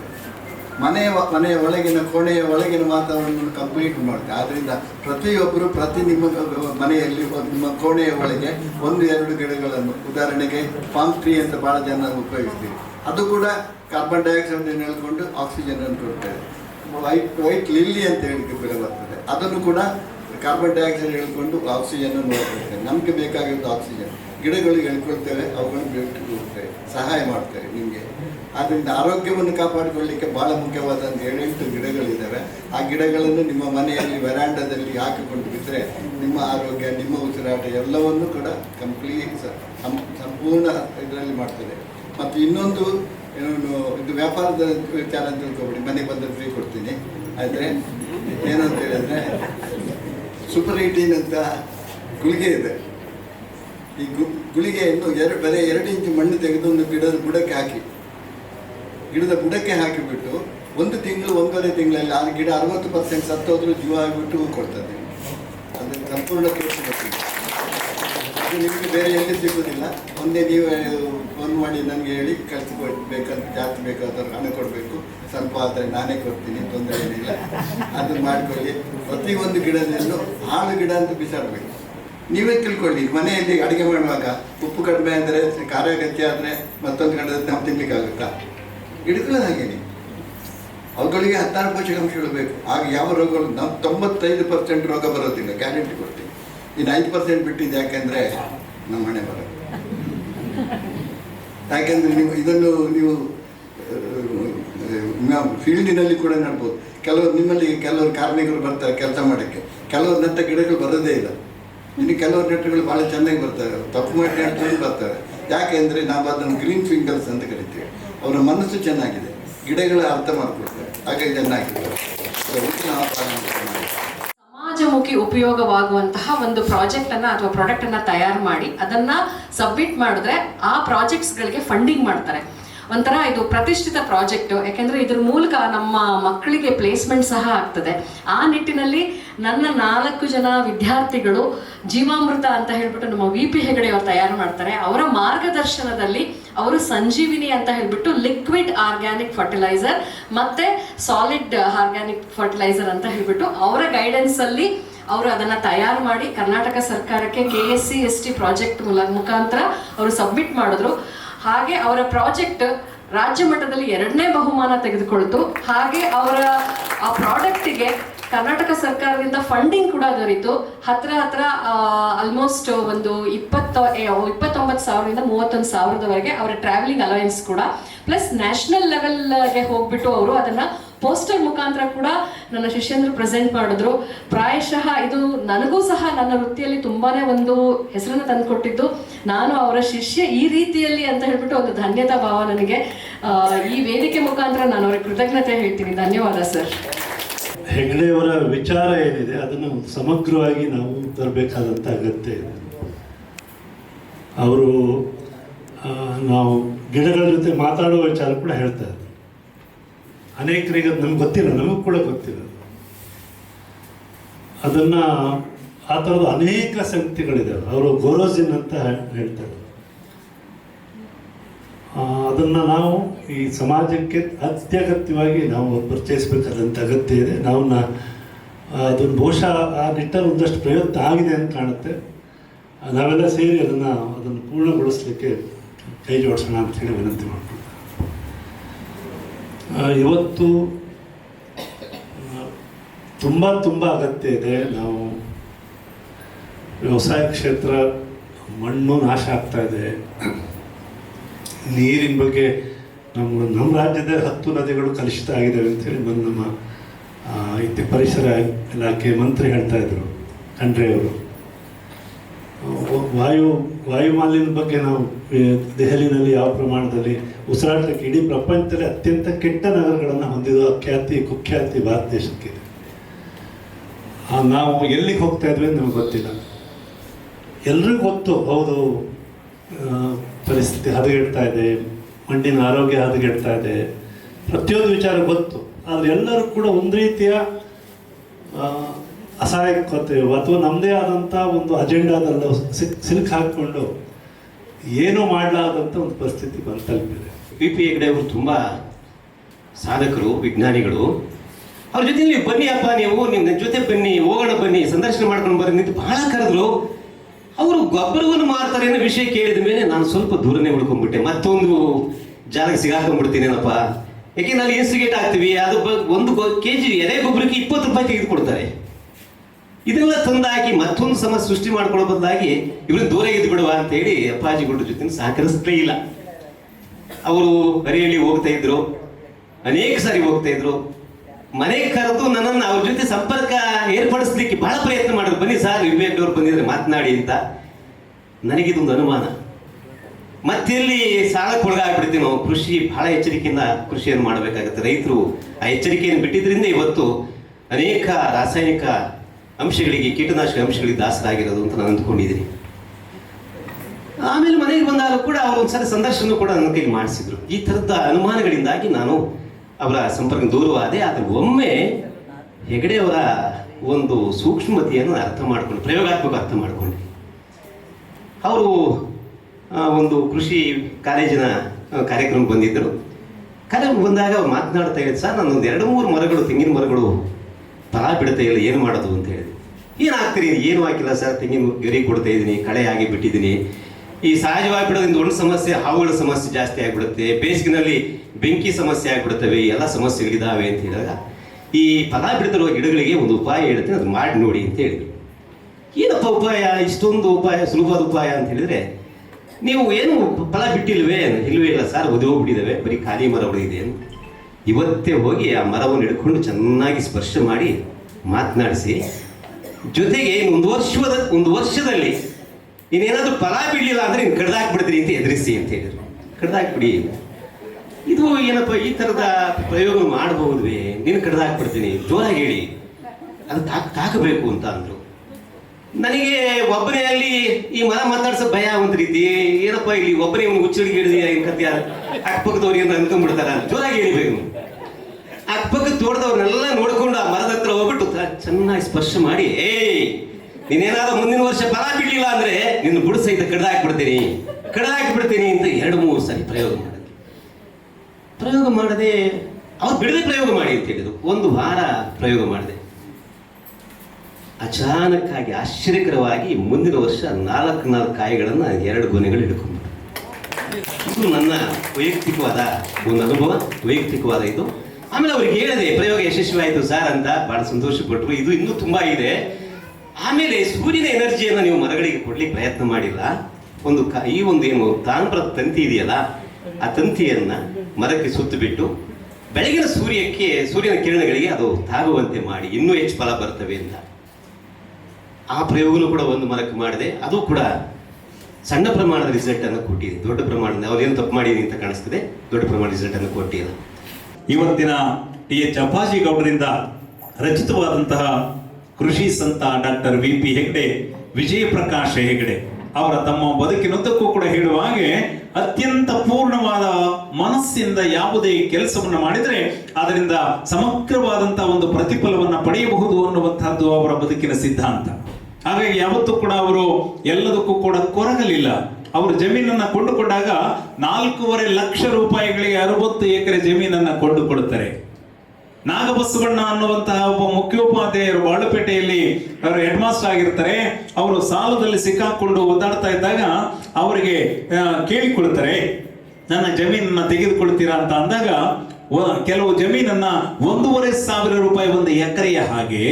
ಮನೆಯ ಮನೆಯ ಒಳಗಿನ, ಕೋಣೆಯ ಒಳಗಿನ ವಾತಾವರಣವನ್ನು ಕಂಪ್ಲೀಟ್ ಮಾಡುತ್ತೆ. ಆದ್ದರಿಂದ ಪ್ರತಿಯೊಬ್ಬರು ಪ್ರತಿ ನಿಮ್ಮ ಮನೆಯಲ್ಲಿ ನಿಮ್ಮ ಕೋಣೆಯ ಒಳಗೆ ಒಂದು, ಎರಡು ಗಿಡಗಳನ್ನು, ಉದಾಹರಣೆಗೆ ಪಾಮ್ ಟ್ರೀ ಅಂತ ಭಾಳ ಜನ ಉಪಯೋಗಿಸ್ತೀವಿ. ಅದು ಕೂಡ ಕಾರ್ಬನ್ ಡೈಆಕ್ಸೈಡ್ ಹೇಳ್ಕೊಂಡು ಆಕ್ಸಿಜನ್ ಅನ್ನು ಕೊಡ್ತಾರೆ ವೈಟ್ ವೈಟ್ ಲಿಲ್ಲಿ ಅಂತ ಹೇಳಿ ಬೆಳೆ ಬರ್ತದೆ. ಅದನ್ನು ಕೂಡ ಕಾರ್ಬನ್ ಡೈಆಕ್ಸೈಡ್ ಹೇಳ್ಕೊಂಡು ಆಕ್ಸಿಜನ್ ನೋಡ್ಕೊಳ್ತೇವೆ. ನಮಗೆ ಬೇಕಾಗಿರೋದು ಆಕ್ಸಿಜನ್ ಗಿಡಗಳು ಹೇಳ್ಕೊಳ್ತೇವೆ ಅವುಗಳನ್ನು ಬಿಟ್ಟು ಹೋಗ್ತೇವೆ ಸಹಾಯ ಮಾಡ್ತೇವೆ ನಿಮಗೆ. ಆದ್ದರಿಂದ ಆರೋಗ್ಯವನ್ನು ಕಾಪಾಡಿಕೊಳ್ಳಿಕ್ಕೆ ಭಾಳ ಮುಖ್ಯವಾದಂಥ ಏಳೆಂಟು ಗಿಡಗಳಿದ್ದಾವೆ ಆ ಗಿಡಗಳನ್ನು ನಿಮ್ಮ ಮನೆಯಲ್ಲಿ ವೆರಾಂಡದಲ್ಲಿ ಹಾಕಿಕೊಂಡು ಬಿದ್ದರೆ ನಿಮ್ಮ ಆರೋಗ್ಯ, ನಿಮ್ಮ ಉಸಿರಾಟ ಎಲ್ಲವನ್ನು ಕೂಡ ಕಂಪ್ಲೀಟ್ ಸಂಪೂರ್ಣ ಇದರಲ್ಲಿ ಮಾಡ್ತದೆ. ಮತ್ತು ಇನ್ನೊಂದು ಇದು ವ್ಯಾಪಾರದ ವಿಚಾರ ಅಂತ ತಿಳ್ಕೊಬಿಡಿ. ಮನೆಗೆ ಬಂದ ಫ್ರೀ ಕೊಡ್ತೀನಿ. ಆದರೆ, ಏನಂತ ಹೇಳಿದ್ರೆ ಸೂಪರ್ ಏಯ್ಟೀನ್ ಅಂತ ಗುಳಿಗೆ ಇದೆ. ಈ ಗು ಗುಳಿಗೆಯನ್ನು ಎರಡು ಬರೀ ಎರಡು ಇಂಚು ಮಣ್ಣು ತೆಗೆದು ಒಂದು ಗಿಡದ ಬುಡಕ್ಕೆ ಹಾಕಿ. ಗಿಡದ ಬುಡಕ್ಕೆ ಹಾಕಿಬಿಟ್ಟು ಒಂದು ತಿಂಗಳು ಒಂದೂವರೆ ತಿಂಗಳಲ್ಲಿ ಆ ಗಿಡ ಅರವತ್ತು ಪರ್ಸೆಂಟ್ ಸತ್ತೋದ್ರೂ ಜೀವ ಆಗಿಬಿಟ್ಟು ಕೊಡ್ತದೆ. ಅದನ್ನು ಸಂಪೂರ್ಣ ತೋರಿಸ್ಬೇಕು ಅದು ನಿಮಗೆ ಬೇರೆ ಎಲ್ಲಿ ಸಿಗೋದಿಲ್ಲ. ಒಂದೇ ನೀವು ಫೋನ್ ಮಾಡಿ ನನಗೆ ಹೇಳಿ ಕಳಿಸಿಕೊಡ್ಬೇಕಂತ ಜಾಸ್ತಿ ಬೇಕಾದ್ರೆ ಹಣ ಕೊಡಬೇಕು. ಸ್ವಲ್ಪ ಆದರೆ ನಾನೇ ಕೊಡ್ತೀನಿ, ತೊಂದರೆ ಏನಿಲ್ಲ. ಅದನ್ನು ಮಾಡಿಕೊಳ್ಳಿ. ಪ್ರತಿಯೊಂದು ಗಿಡದಲ್ಲೂ ಹಾಳು ಗಿಡ ಅಂತ ಬಿಸಾಡಬೇಕು. ನೀವೇ ತಿಳ್ಕೊಳ್ಳಿ, ಮನೆಯಲ್ಲಿ ಅಡುಗೆ ಮಾಡುವಾಗ ಉಪ್ಪು ಕಡಿಮೆ ಅಂದರೆ ಖಾರ ಗತಿ ಆದರೆ ಮತ್ತೊಂದು ಗಿಡದಲ್ಲಿ ನಾವು ತಿನ್ನಲಿಕ್ಕಾಗುತ್ತಾ ಗಿಡಗಳು ಹಾಗೇನೆ. ಅವುಗಳಿಗೆ ಹತ್ತಾರು ಪೋಷಕಾಂಶಗಳು ಬೇಕು. ಆಗ ಯಾವ ರೋಗಗಳು ನಾವು ತೊಂಬತ್ತೈದು ಪರ್ಸೆಂಟ್ ರೋಗ ಬರೋದಿಲ್ಲ ಗ್ಯಾರಂಟಿ ಕೊಡ್ತೀವಿ ಇನ್ನು ಐದು ಪರ್ಸೆಂಟ್ ಬಿಟ್ಟಿದ್ದು ಯಾಕೆಂದರೆ ನಮ್ಮ ಮನೆ ಬರೋದು ಯಾಕೆಂದರೆ ನೀವು ಇದನ್ನು ನೀವು ಫೀಲ್ಡಿನಲ್ಲಿ ಕೂಡ ನೋಡ್ಬೋದು. ಕೆಲವರು ನಿಮ್ಮಲ್ಲಿ ಕೆಲವರು ಕಾರ್ಮಿಕರು ಬರ್ತಾರೆ ಕೆಲಸ ಮಾಡೋಕ್ಕೆ. ಕೆಲವರು ನೆಟ್ಟ ಗಿಡಗಳು ಬರೋದೇ ಇಲ್ಲ. ಇನ್ನು ಕೆಲವರು ನೆಟ್ಟಗಳು ಭಾಳ ಚೆನ್ನಾಗಿ ಬರ್ತಾರೆ. ತಪ್ಪು ಮಾಡಿ ನೆಟ್ಟು ಬರ್ತಾರೆ. ಯಾಕೆಂದರೆ ನಾವು ಅದನ್ನು ಗ್ರೀನ್ ಫಿಂಗರ್ಸ್ ಅಂತ ಕರಿತೀವಿ. ಅವರ ಮನಸ್ಸು ಚೆನ್ನಾಗಿದೆ. ಗಿಡಗಳ ಅರ್ಥ ಮಾಡಿಕೊಡ್ತಾರೆ ಹಾಗಾಗಿ ಚೆನ್ನಾಗಿದೆ. ಸಮಾಜಮುಖಿ ಉಪಯೋಗವಾಗುವಂತಹ ಒಂದು ಪ್ರಾಜೆಕ್ಟ್ ಅನ್ನ ಅಥವಾ ಪ್ರಾಡಕ್ಟ್ ಅನ್ನ ತಯಾರು ಮಾಡಿ ಅದನ್ನ ಸಬ್ಮಿಟ್ ಮಾಡಿದ್ರೆ ಆ ಪ್ರಾಜೆಕ್ಟ್ಸ್ ಗಳಿಗೆ ಫಂಡಿಂಗ್ ಮಾಡ್ತಾರೆ. ಒಂಥರ ಇದು ಪ್ರತಿಷ್ಠಿತ ಪ್ರಾಜೆಕ್ಟ್. ಯಾಕೆಂದ್ರೆ ಇದ್ರ ಮೂಲಕ ನಮ್ಮ ಮಕ್ಕಳಿಗೆ ಪ್ಲೇಸ್ಮೆಂಟ್ ಸಹ ಆಗ್ತದೆ. ಆ ನಿಟ್ಟಿನಲ್ಲಿ ನನ್ನ ನಾಲ್ಕು ಜನ ವಿದ್ಯಾರ್ಥಿಗಳು ಜೀವಾಮೃತ ಅಂತ ಹೇಳ್ಬಿಟ್ಟು ನಮ್ಮ ವಿ ಪಿ ಹೆಗಡೆ ಅವರು ತಯಾರು ಮಾಡ್ತಾರೆ. ಅವರ ಮಾರ್ಗದರ್ಶನದಲ್ಲಿ ಅವರು ಸಂಜೀವಿನಿ ಅಂತ ಹೇಳ್ಬಿಟ್ಟು ಲಿಕ್ವಿಡ್ ಆರ್ಗ್ಯಾನಿಕ್ ಫರ್ಟಿಲೈಸರ್ ಮತ್ತೆ ಸಾಲಿಡ್ ಆರ್ಗ್ಯಾನಿಕ್ ಫರ್ಟಿಲೈಸರ್ ಅಂತ ಹೇಳ್ಬಿಟ್ಟು ಅವರ ಗೈಡೆನ್ಸ್ ಅಲ್ಲಿ ಅವರು ಅದನ್ನ ತಯಾರು ಮಾಡಿ ಕರ್ನಾಟಕ ಸರ್ಕಾರಕ್ಕೆ K S C S T project ಮುಖಾಂತರ ಅವರು ಸಬ್ಮಿಟ್ ಮಾಡಿದ್ರು. ಹಾಗೆ ಅವರ ಪ್ರಾಜೆಕ್ಟ್ ರಾಜ್ಯ ಮಟ್ಟದಲ್ಲಿ ಎರಡನೇ ಬಹುಮಾನ ತೆಗೆದುಕೊಳ್ತು. ಹಾಗೆ ಅವರ, ಆ ಪ್ರಾಡಕ್ಟಿಗೆ ಕರ್ನಾಟಕ ಸರ್ಕಾರದಿಂದ ಫಂಡಿಂಗ್ ಕೂಡ ದೊರೀತು. ಹತ್ರ ಹತ್ರ ಆಲ್ಮೋಸ್ಟ್ ಒಂದು ಇಪ್ಪತ್ತ ಇಪ್ಪತ್ತೊಂಬತ್ತು ಸಾವಿರದಿಂದ ಮೂವತ್ತೊಂದು ಸಾವಿರದವರೆಗೆ ಅವರ ಟ್ರಾವೆಲಿಂಗ್ ಅಲವೆನ್ಸ್ ಕೂಡ. ಪ್ಲಸ್ ನ್ಯಾಷನಲ್ ಲೆವೆಲ್ಗೆ ಹೋಗ್ಬಿಟ್ಟು ಅವರು ಅದನ್ನ ಪೋಸ್ಟರ್ ಮುಖಾಂತರ ಕೂಡ ನನ್ನ ಶಿಷ್ಯಂದ್ರು ಪ್ರೆಸೆಂಟ್ ಮಾಡಿದ್ರು. ಪ್ರಾಯಶಃ ಇದು ನನಗೂ ಸಹ ನನ್ನ ವೃತ್ತಿಯಲ್ಲಿ ತುಂಬಾನೇ ಒಂದು ಹೆಸರನ್ನು ತಂದುಕೊಟ್ಟಿದ್ದು. ನಾನು ಅವರ ಶಿಷ್ಯ ಈ ರೀತಿಯಲ್ಲಿ ಅಂತ ಹೇಳ್ಬಿಟ್ಟು ಒಂದು ಧನ್ಯತಾ ಭಾವ ನನಗೆ. ಈ ವೇದಿಕೆ ಮುಖಾಂತರ ನಾನು ಅವರಿಗೆ ಕೃತಜ್ಞತೆ ಹೇಳ್ತೀನಿ. ಧನ್ಯವಾದ ಸರ್ ಹೆಗಡೆಯವರ ವಿಚಾರ ಏನಿದೆ, ಅದನ್ನು ಸಮಗ್ರವಾಗಿ ನಾವು ತರಬೇಕಾದಂಥ ಅಗತ್ಯ ಇದೆ. ಅವರು ನಾವು ಗಿಡಗಳ ಜೊತೆ ಮಾತಾಡುವ ವಿಚಾರ ಕೂಡ ಹೇಳ್ತಾರೆ ಅನೇಕರಿಗೆ ಅದು ನಮ್ಗೆ ಗೊತ್ತಿಲ್ಲ ನಮಗೂ ಕೂಡ ಗೊತ್ತಿಲ್ಲ. ಅದನ್ನು ಆ ಥರದ ಅನೇಕ ಸಂಗತಿಗಳಿದ್ದಾವೆ ಅವರು ಗೋರೋಜಿನ್ ಅಂತ ಹೇಳ್ತಾರೆ. ಅದನ್ನು ನಾವು ಈ ಸಮಾಜಕ್ಕೆ ಅತ್ಯಗತ್ಯವಾಗಿ ನಾವು ಪರಿಚಯಿಸಬೇಕಾದಂಥ ಅಗತ್ಯ ಇದೆ. ನಾವು ಅದನ್ನು ಬಹುಶಃ ಆ ನಿಟ್ಟಲ್ಲಿ ಒಂದಷ್ಟು ಪ್ರಯತ್ನ ಆಗಿದೆ ಅಂತ ಕಾಣುತ್ತೆ. ನಾವೆಲ್ಲ ಸೇರಿ ಅದನ್ನು ಅದನ್ನು ಪೂರ್ಣಗೊಳಿಸಲಿಕ್ಕೆ ಕೈ ಜೋಡಿಸೋಣ ಅಂತೇಳಿ ವಿನಂತಿ ಮಾಡ್ಕೊಳ್ತೇನೆ ಆ, ಇವತ್ತು ತುಂಬ ತುಂಬ ಅಗತ್ಯ ಇದೆ. ನಾವು ವ್ಯವಸಾಯ ಕ್ಷೇತ್ರ ಮಣ್ಣು ನಾಶ ಆಗ್ತಾ ಇದೆ. ನೀರಿನ ಬಗ್ಗೆ ನಮ್ಮ ನಮ್ಮ ರಾಜ್ಯದ ಹತ್ತು ನದಿಗಳು ಕಲುಷಿತ ಆಗಿದ್ದಾವೆ ಅಂತೇಳಿ ಬಂದು ನಮ್ಮ ಇತ್ತೆ ಪರಿಸರ ಇಲಾಖೆ ಮಂತ್ರಿ ಹೇಳ್ತಾ ಇದ್ರು, ಖಂಡ್ರೆ ಅವರು. ವಾಯು ವಾಯು ಮಾಲಿನ್ಯದ ಬಗ್ಗೆ ನಾವು ದೆಹಲಿನಲ್ಲಿ ಯಾವ ಪ್ರಮಾಣದಲ್ಲಿ ಉಸಿರಾಟಕ್ಕೆ ಇಡೀ ಪ್ರಪಂಚದಲ್ಲಿ ಅತ್ಯಂತ ಕೆಟ್ಟ ನಗರಗಳನ್ನು ಹೊಂದಿದ ಖ್ಯಾತಿ, ಕುಖ್ಯಾತಿ ಭಾರತ ದೇಶಕ್ಕೆ. ನಾವು ಎಲ್ಲಿಗೆ ಹೋಗ್ತಾ ಇದ್ವಿ ನಮ್ಗೆ ಗೊತ್ತಿಲ್ಲ. ಎಲ್ರಿಗೂ ಗೊತ್ತು, ಹೌದು ಪರಿಸ್ಥಿತಿ ಹದಗೆಡ್ತಾ ಇದೆ, ಮಣ್ಣಿನ ಆರೋಗ್ಯ ಹದಗೆಡ್ತಾ ಇದೆ. ಪ್ರತಿಯೊಂದು ವಿಚಾರ ಗೊತ್ತು. ಆದರೆ ಎಲ್ಲರೂ ಕೂಡ ಒಂದು ರೀತಿಯ ಅಸಹಾಯಕತೆಯೋ ಅಥವಾ ನಮ್ಮದೇ ಆದಂಥ ಒಂದು ಅಜೆಂಡಾದಲ್ಲೋ ಸಿಲ್ಕ್ ಹಾಕ್ಕೊಂಡು ಏನೂ ಮಾಡಲಾರ್ದಂಥ ಒಂದು ಪರಿಸ್ಥಿತಿ ಬಂದು ತಲುಪಿದೆ ಪಿ ಪಿ ಹೆಗ್ಡೆ ಅವರು ತುಂಬ ಸಾಧಕರು, ವಿಜ್ಞಾನಿಗಳು. ಅವ್ರ ಜೊತೆ ನೀವು ಬನ್ನಿ ಅಪ್ಪ ನೀವು ನಿಮ್ಮ ಜೊತೆ ಬನ್ನಿ, ಹೋಗೋಣ ಬನ್ನಿ, ಸಂದರ್ಶನ ಮಾಡ್ಕೊಂಡು ಬರ್ರಿ ನಿಂತು ಬಹಳ ಕರೆದ್ರು. ಅವರು ಗೊಬ್ಬರವನ್ನು ಮಾರ್ತಾರೆ ಅನ್ನೋ ವಿಷಯ ಕೇಳಿದ ಮೇಲೆ ನಾನು ಸ್ವಲ್ಪ ದೂರನೇ ಉಳ್ಕೊಂಡ್ಬಿಟ್ಟೆ ಮತ್ತೊಂದು ಜಾಗಕ್ಕೆ ಸಿಗಾಕೊಂಡ್ಬಿಡ್ತೀನೇನಪ್ಪ? ಯಾಕೆ ನಾವು ಇನ್ಸ್ಟಿಗೇಟ್ ಆಗ್ತೀವಿ? ಅದು ಬ- ಒಂದು ಕೆ ಜಿ ಎಲೆ ಗೊಬ್ಬರಕ್ಕೆ ಇಪ್ಪತ್ತು ರೂಪಾಯಿ ತೆಗೆದುಕೊಡ್ತಾರೆ. ಇದೆಲ್ಲ ತಂದಾಗಿ ಮತ್ತೊಂದು ಸಮಸ್ಯೆ ಸೃಷ್ಟಿ ಮಾಡ್ಕೊಳ್ಳೋ ಬದಲಾಗಿ ಇವ್ರನ್ನ ದೂರ ಇದ್ದು ಬಿಡುವ ಅಂತ ಹೇಳಿ ಅಪ್ಪಾಜಿಗಳ ಜೊತೆ ಸಹಕರಿಸ್ತೇ ಇಲ್ಲ. ಅವರು ಹರಿಯಲ್ಲಿ ಹೋಗ್ತಾ ಇದ್ರು, ಅನೇಕ ಸಾರಿ ಹೋಗ್ತಾ ಇದ್ರು. ಮನೆಗೆ ಕರೆದು ನನ್ನನ್ನು ಅವ್ರ ಜೊತೆ ಸಂಪರ್ಕ ಏರ್ಪಡಿಸ್ಲಿಕ್ಕೆ ಬಹಳ ಪ್ರಯತ್ನ ಮಾಡಿದ್ರು. ಬನ್ನಿ ಸರ್ ವಿವೇಕ್ ಅವ್ರು ಬಂದಿದ್ರೆ ಮಾತನಾಡಿ ಅಂತ. ನನಗಿದೊಂದು ಅನುಮಾನ. ಮತ್ತೆಲ್ಲಿ ಸಾಲಕ್ಕೆ ಒಳಗಾಗ್ಬಿಡ್ತೀವಿ ನಾವು? ಕೃಷಿ ಬಹಳ ಎಚ್ಚರಿಕೆಯಿಂದ ಕೃಷಿಯನ್ನು ಮಾಡಬೇಕಾಗುತ್ತೆ. ರೈತರು ಆ ಎಚ್ಚರಿಕೆಯನ್ನು ಬಿಟ್ಟಿದ್ರಿಂದ ಇವತ್ತು ಅನೇಕ ರಾಸಾಯನಿಕ ಅಂಶಗಳಿಗೆ, ಕೀಟನಾಶಕ ಅಂಶಗಳಿಗೆ ದಾಸರಾಗಿರೋದು ಅಂತ ನಾನು ಅಂದ್ಕೊಂಡಿದ್ದೀನಿ. ಆಮೇಲೆ ಮನೆಗೆ ಬಂದಾಗ ಕೂಡ ಅವರು ಒಂದ್ಸರಿ ಸಂದರ್ಶನ ಕೂಡ ನನ್ನ ಕೈಲಿ ಮಾಡಿಸಿದ್ರು. ಈ ಥರದ ಅನುಮಾನಗಳಿಂದಾಗಿ ನಾನು ಅವರ ಸಂಪರ್ಕ ದೂರವಾದೆ, ಆದರೆ ಒಮ್ಮೆ ಹೆಗಡೆ ಅವರ ಒಂದು ಸೂಕ್ಷ್ಮತೆಯನ್ನು ಅರ್ಥ ಮಾಡಿಕೊಂಡು, ಪ್ರಯೋಗಾತ್ಮಕ ಅರ್ಥ ಮಾಡಿಕೊಂಡೆ. ಅವರು ಒಂದು ಕೃಷಿ ಕಾಲೇಜಿನ ಕಾರ್ಯಕ್ರಮ ಬಂದಿದ್ದರು. ಕಾರ್ಯಕ್ರಮ ಬಂದಾಗ ಅವ್ರು ಮಾತನಾಡ್ತಾ ಇದ್ದಾರೆ ಸರ್ ನಾನೊಂದು ಎರಡು ಮೂರು ಮರಗಳು, ತೆಂಗಿನ ಮರಗಳು ಫಲ ಬಿಡ್ತಾ ಇಲ್ಲ ಏನು ಮಾಡೋದು? ಅಂತ ಹೇಳಿದೆ ಏನು ಹಾಕ್ತೀರಿ ಏನು ಹಾಕಿಲ್ಲ ಸರ್. ತೆಂಗಿನ ಗರಿ ಕೊಡ್ತಾ ಇದ್ದೀನಿ, ಕಳೆ ಆಗಿ ಬಿಟ್ಟಿದ್ದೀನಿ. ಈ ಸಹಜವಾಗಿ ಬಿಡೋದ್ರಿಂದ ಒಂದು ಸಮಸ್ಯೆ, ಹಾವುಗಳ ಸಮಸ್ಯೆ ಜಾಸ್ತಿ ಆಗಿಬಿಡುತ್ತೆ. ಬೇಸಿಗೆನಲ್ಲಿ ಬೆಂಕಿ ಸಮಸ್ಯೆ ಆಗಿಬಿಡುತ್ತವೆ. ಎಲ್ಲ ಸಮಸ್ಯೆಗಳಿದಾವೆ ಅಂತ ಹೇಳಿದಾಗ ಈ ಫಲ ಬಿಡ್ತಿರುವ ಗಿಡಗಳಿಗೆ ಒಂದು ಉಪಾಯ ಹೇಳುತ್ತೆ ಅದು ಮಾಡಿ ನೋಡಿ ಅಂತ ಹೇಳಿದ್ರು. ಏನಪ್ಪ ಉಪಾಯ? ಇಷ್ಟೊಂದು ಉಪಾಯ ಸುಲಭದ ಉಪಾಯ ಅಂತ ಹೇಳಿದ್ರೆ ನೀವು ಏನು ಫಲ ಬಿಟ್ಟಿಲ್ವೇ ಇಲ್ವೇ ಇಲ್ಲ ಸರ್. ಒದಗೋಗ್ಬಿಟ್ಟಿದ್ದಾವೆ ಬರೀ ಖಾಲಿ ಮರಗಳಿದೆ ಅಂತ. ಇವತ್ತೇ ಹೋಗಿ ಆ ಮರವನ್ನು ಹಿಡ್ಕೊಂಡು ಚೆನ್ನಾಗಿ ಸ್ಪರ್ಶ ಮಾಡಿ ಮಾತನಾಡಿಸಿ ಜೊತೆಗೆ ಒಂದು ವರ್ಷದ, ಒಂದು ವರ್ಷದಲ್ಲಿ ಇನ್ನೇನಾದರೂ ಫಲ ಬಿಡಲಿಲ್ಲ ಅಂದ್ರೆ ನೀನು ಕಡ್ದಾಕ್ಬಿಡ್ತೀರಿ ಅಂತ ಎದುರಿಸಿ ಅಂತ ಹೇಳಿದ್ರು. ಕಡ್ದಾಕ್ಬಿಡಿ. ಇದು ಏನಪ್ಪ ಈ ಥರದ ಪ್ರಯೋಗ ಮಾಡಬಹುದೇ ನೀನು ಕಡ್ದಾಕ್ಬಿಡ್ತೀನಿ. ಜೋರಾಗಿ ಹೇಳಿ. ಅದು ತಾಕ್, ತಾಕಬೇಕು ಅಂತ ಅಂದರು. ನನಗೆ ಒಬ್ಬನೇ ಅಲ್ಲಿ ಈ ಮನ ಮಾತಾಡ್ಸೋ ಭಯ ಒಂದು ರೀತಿ. ಏನಪ್ಪ ಇಲ್ಲಿ ಒಬ್ಬನೇ ಹುಚ್ಚಿಡಿಗೆ ಹುಚ್ಚಡಿಗೆ ಹಿಡಿದಿ ಕತ್ಯ ಅಕ್ಕಪಕ್ಕದವ್ರಿಗೆ ಅಂತ ಅನ್ಕೊಂಡ್ಬಿಡ್ತಾರ ಜೋರಾಗಿ ಹೇಳಿಬೇಕು. ಅಕ್ಕಪಕ್ಕ ತೋಟದವ್ರನ್ನೆಲ್ಲ ನೋಡ್ಕೊಂಡು ಆ ಮರದ ಹತ್ರ ಹೋಗ್ಬಿಟ್ಟು ಚೆನ್ನಾಗಿ ಸ್ಪರ್ಶ ಮಾಡಿ, ಏಯ್, ನೀನೇನಾದ್ರೂ ಮುಂದಿನ ವರ್ಷ ಫಲ ಬಿಡ್ಲಿಲ್ಲ ಅಂದ್ರೆ ನಿನ್ನ ಬುಡ ಸಹಿತ ಕಡ್ದಾಕ್ಬಿಡ್ತೀನಿ ಕಡ್ದಾಕ್ಬಿಡ್ತೀನಿ ಅಂತ ಎರಡು ಮೂರು ಸಾರಿ ಪ್ರಯೋಗ ಮಾಡಿದೆ. ಪ್ರಯೋಗ ಮಾಡದೆ, ಅವ್ರು ಬಿಡದೆ ಪ್ರಯೋಗ ಮಾಡಿ ಅಂತ ಹೇಳಿದ್ರು. ಒಂದು ವಾರ ಪ್ರಯೋಗ ಮಾಡಿದೆ. ಅಚಾನಕ್ಕಾಗಿ, ಆಶ್ಚರ್ಯಕರವಾಗಿ ಮುಂದಿನ ವರ್ಷ ನಾಲ್ಕು ನಾಲ್ಕು ಕಾಯಿಗಳನ್ನು ಎರಡು ಗೊನೆಗಳು ಹಿಡ್ಕೊಂಡ್ಬಿಟ್ಟು ಇದು ನನ್ನ ವೈಯಕ್ತಿಕವಾದ ಒಂದು ಅನುಭವ, ವೈಯಕ್ತಿಕವಾದ ಇದು. ಆಮೇಲೆ ಅವ್ರಿಗೆ ಹೇಳಿದೆ, ಪ್ರಯೋಗ ಯಶಸ್ವಿಯಾಯಿತು ಸರ್ ಅಂತ. ಬಹಳ ಸಂತೋಷಪಟ್ಟರು ಇದು ಇನ್ನೂ ತುಂಬಾ ಇದೆ. ಆಮೇಲೆ ಸೂರ್ಯನ ಎನರ್ಜಿಯನ್ನು ನೀವು ಮರಗಳಿಗೆ ಕೊಡ್ಲಿಕ್ಕೆ ಪ್ರಯತ್ನ ಮಾಡಿಲ್ಲ. ಒಂದು ಈ ಒಂದು ಏನು ತಾಮ್ರದ ತಂತಿ ಇದೆಯಲ್ಲ, ಆ ತಂತಿಯನ್ನ ಮರಕ್ಕೆ ಸುತ್ತು ಬಿಟ್ಟು ಬೆಳಗಿನ ಸೂರ್ಯಕ್ಕೆ, ಸೂರ್ಯನ ಕಿರಣಗಳಿಗೆ ಅದು ತಾಗುವಂತೆ ಮಾಡಿ, ಇನ್ನೂ ಹೆಚ್ಚು ಫಲ ಬರ್ತವೆ ಅಂತ. ಆ ಪ್ರಯೋಗನೂ ಕೂಡ ಒಂದು ಮರಕ್ಕೆ ಮಾಡಿದೆ. ಅದು ಕೂಡ ಸಣ್ಣ ಪ್ರಮಾಣದ ರಿಸಲ್ಟ್ ಅನ್ನು ಕೊಟ್ಟಿದೆ. ದೊಡ್ಡ ಪ್ರಮಾಣದ ಅವ್ರೇನು ತಪ್ಪು ಮಾಡಿದೀನಿ ಅಂತ ಕಾಣಿಸ್ತದೆ. ದೊಡ್ಡ ಪ್ರಮಾಣದ ರಿಸಲ್ಟ್ ಅನ್ನು ಕೊಟ್ಟಿಲ್ಲ. ಇವತ್ತಿನ ಟಿ ಎಚ್ ಅಪ್ಪಾಜಿ ಗೌಡರಿಂದ ರಚಿತವಾದಂತಹ ಕೃಷಿ ಸಂತ doctor V P Hegde Vijaya Prakash Hegde ಅವರ ತಮ್ಮ ಬದುಕಿನುದ್ದಕ್ಕೂ ಕೂಡ ಹೇಳುವ ಹಾಗೆ ಅತ್ಯಂತ ಪೂರ್ಣವಾದ ಮನಸ್ಸಿಂದ ಯಾವುದೇ ಕೆಲಸವನ್ನು ಮಾಡಿದರೆ ಅದರಿಂದ ಸಮಗ್ರವಾದಂತಹ ಒಂದು ಪ್ರತಿಫಲವನ್ನು ಪಡೆಯಬಹುದು ಅನ್ನುವಂತಹದ್ದು ಅವರ ಬದುಕಿನ ಸಿದ್ಧಾಂತ. ಹಾಗಾಗಿ ಯಾವತ್ತೂ ಕೂಡ ಅವರು ಎಲ್ಲದಕ್ಕೂ ಕೂಡ ಕೊರಗಲಿಲ್ಲ. ಅವರು ಜಮೀನನ್ನ ಕೊಂಡುಕೊಂಡಾಗ ನಾಲ್ಕೂವರೆ ಲಕ್ಷ ರೂಪಾಯಿಗಳಿಗೆ ಅರವತ್ತು ಎಕರೆ ಜಮೀನನ್ನ ಕೊಂಡುಕೊಡುತ್ತಾರೆ. ನಾಗಬಸವಣ್ಣ ಅನ್ನುವಂತಹ ಒಬ್ಬ ಮುಖ್ಯೋಪಾಧ್ಯಾಯರು ಬಾಳುಪೇಟೆಯಲ್ಲಿ ಅವರು ಹೆಡ್ ಮಾಸ್ಟರ್ ಆಗಿರ್ತಾರೆ. ಅವರು ಸಾಲದಲ್ಲಿ ಸಿಕ್ಕಾಕೊಂಡು ಒದ್ದಾಡ್ತಾ ಇದ್ದಾಗ ಅವರಿಗೆ ಕೇಳಿಕೊಳ್ತಾರೆ, ನನ್ನ ಜಮೀನನ್ನ ತೆಗೆದುಕೊಳ್ತೀರಾ ಅಂತ ಅಂದಾಗ ಕೆಲವು ಜಮೀನನ್ನ ಒಂದೂವರೆ ಸಾವಿರ ರೂಪಾಯಿ ಒಂದು ಎಕರೆಯ ಹಾಗೆ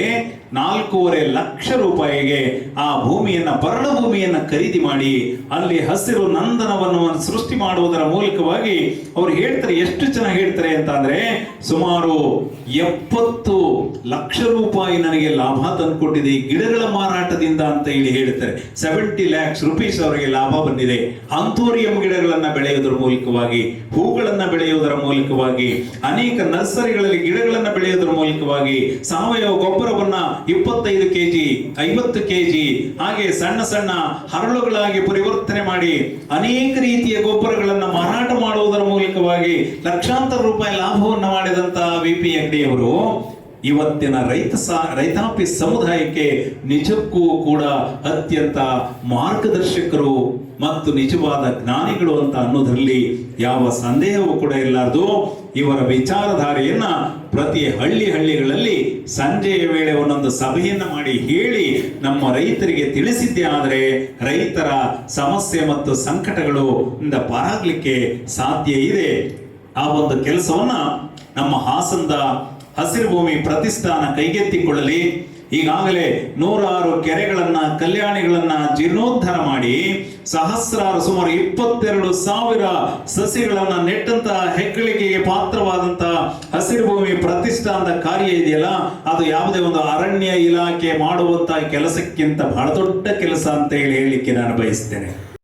ನಾಲ್ಕೂವರೆ ಲಕ್ಷ ರೂಪಾಯಿಗೆ ಆ ಭೂಮಿಯನ್ನ ಬರಡು ಭೂಮಿಯನ್ನ ಖರೀದಿ ಮಾಡಿ ಅಲ್ಲಿ ಹಸಿರು ನಂದನವನ್ನು ಸೃಷ್ಟಿ ಮಾಡುವುದರ ಮೂಲಕವಾಗಿ ಅವರು ಹೇಳ್ತಾರೆ, ಎಷ್ಟು ಜನ ಹೇಳ್ತಾರೆ ಅಂತ ಅಂದ್ರೆ ಸುಮಾರು ಎಪ್ಪತ್ತು ಲಕ್ಷ ರೂಪಾಯಿ ನನಗೆ ಲಾಭ ತಂದುಕೊಟ್ಟಿದೆ, ಈ ಗಿಡಗಳ ಮಾರಾಟದಿಂದ ಅಂತ ಹೇಳಿ ಹೇಳ್ತಾರೆ. ಸೆವೆಂಟಿ ಲ್ಯಾಕ್ಸ್ ರುಪೀಸ್ ಅವರಿಗೆ ಲಾಭ ಬಂದಿದೆ. ಅಂಥೋರಿಯಂ ಗಿಡಗಳನ್ನ ಬೆಳೆಯುವುದರ ಮೂಲಕವಾಗಿ, ಹೂಗಳನ್ನ ಬೆಳೆಯುವುದರ ಮೂಲಕವಾಗಿ, ಅನೇಕ ನರ್ಸರಿಗಳಲ್ಲಿ ಗಿಡಗಳನ್ನ ಬೆಳೆಯುವುದರ ಮೂಲಕವಾಗಿ ಸಾವಯವ ಗೊಬ್ಬರವನ್ನ ಇಪ್ಪತ್ತೈದು ಕೆಜಿ, ಐವತ್ತು ಕೆಜಿ, ಹಾಗೆ ಸಣ್ಣ ಸಣ್ಣ ಹರಳುಗಳಾಗಿ ಪರಿವರ್ತನೆ ಮಾಡಿ ಅನೇಕ ರೀತಿಯ ಗೊಬ್ಬರಗಳನ್ನು ಮಾರಾಟ ಮಾಡುವುದರ ಮೂಲಕವಾಗಿ ಲಕ್ಷಾಂತರ ರೂಪಾಯಿ ಲಾಭವನ್ನು ಮಾಡಿದಂತಹ ವಿ ಪಿ ಅವರು ಇವತ್ತಿನ ರೈತ ರೈತಾಪಿ ಸಮುದಾಯಕ್ಕೆ ನಿಜಕ್ಕೂ ಕೂಡ ಅತ್ಯಂತ ಮಾರ್ಗದರ್ಶಕರು ಮತ್ತು ನಿಜವಾದ ಜ್ಞಾನಿಗಳು ಅಂತ ಅನ್ನೋದರಲ್ಲಿ ಯಾವ ಸಂದೇಹವೂ ಕೂಡ ಇರಲಾರದು. ಇವರ ವಿಚಾರಧಾರೆಯನ್ನ ಪ್ರತಿ ಹಳ್ಳಿ ಹಳ್ಳಿಗಳಲ್ಲಿ ಸಂಜೆಯ ವೇಳೆ ಒಂದೊಂದು ಸಭೆಯನ್ನ ಮಾಡಿ ಹೇಳಿ ನಮ್ಮ ರೈತರಿಗೆ ತಿಳಿಸಿದ್ದೆ ಆದರೆ ರೈತರ ಸಮಸ್ಯೆ ಮತ್ತು ಸಂಕಟಗಳು ಇಂದ ಪಾರಾಗ್ಲಿಕ್ಕೆ ಸಾಧ್ಯ ಇದೆ. ಆ ಒಂದು ಕೆಲಸವನ್ನ ನಮ್ಮ ಹಾಸನದ ಹಸಿರು ಭೂಮಿ ಪ್ರತಿಷ್ಠಾನ ಕೈಗೆತ್ತಿಕೊಳ್ಳಲಿ. ಈಗಾಗಲೇ ನೂರಾರು ಕೆರೆಗಳನ್ನ, ಕಲ್ಯಾಣಿಗಳನ್ನ ಜೀರ್ಣೋದ್ಧಾರ ಮಾಡಿ ಸಹಸ್ರಾರು ಸುಮಾರು ಇಪ್ಪತ್ತೆರಡು ಸಾವಿರ ಸಸಿಗಳನ್ನ ನೆಟ್ಟಂತಹ ಹೆಗ್ಗಳಿಕೆಗೆ ಪಾತ್ರವಾದಂತಹ ಹಸಿರು ಭೂಮಿ ಪ್ರತಿಷ್ಠಾನದ ಕಾರ್ಯ ಇದೆಯಲ್ಲ? ಅದು ಯಾವುದೇ ಒಂದು ಅರಣ್ಯ ಇಲಾಖೆ ಮಾಡುವಂತಹ ಕೆಲಸಕ್ಕಿಂತ ಬಹಳ ದೊಡ್ಡ ಕೆಲಸ ಅಂತ ಹೇಳಿ ಹೇಳಲಿಕ್ಕೆ ನಾನು ಬಯಸ್ತೇನೆ.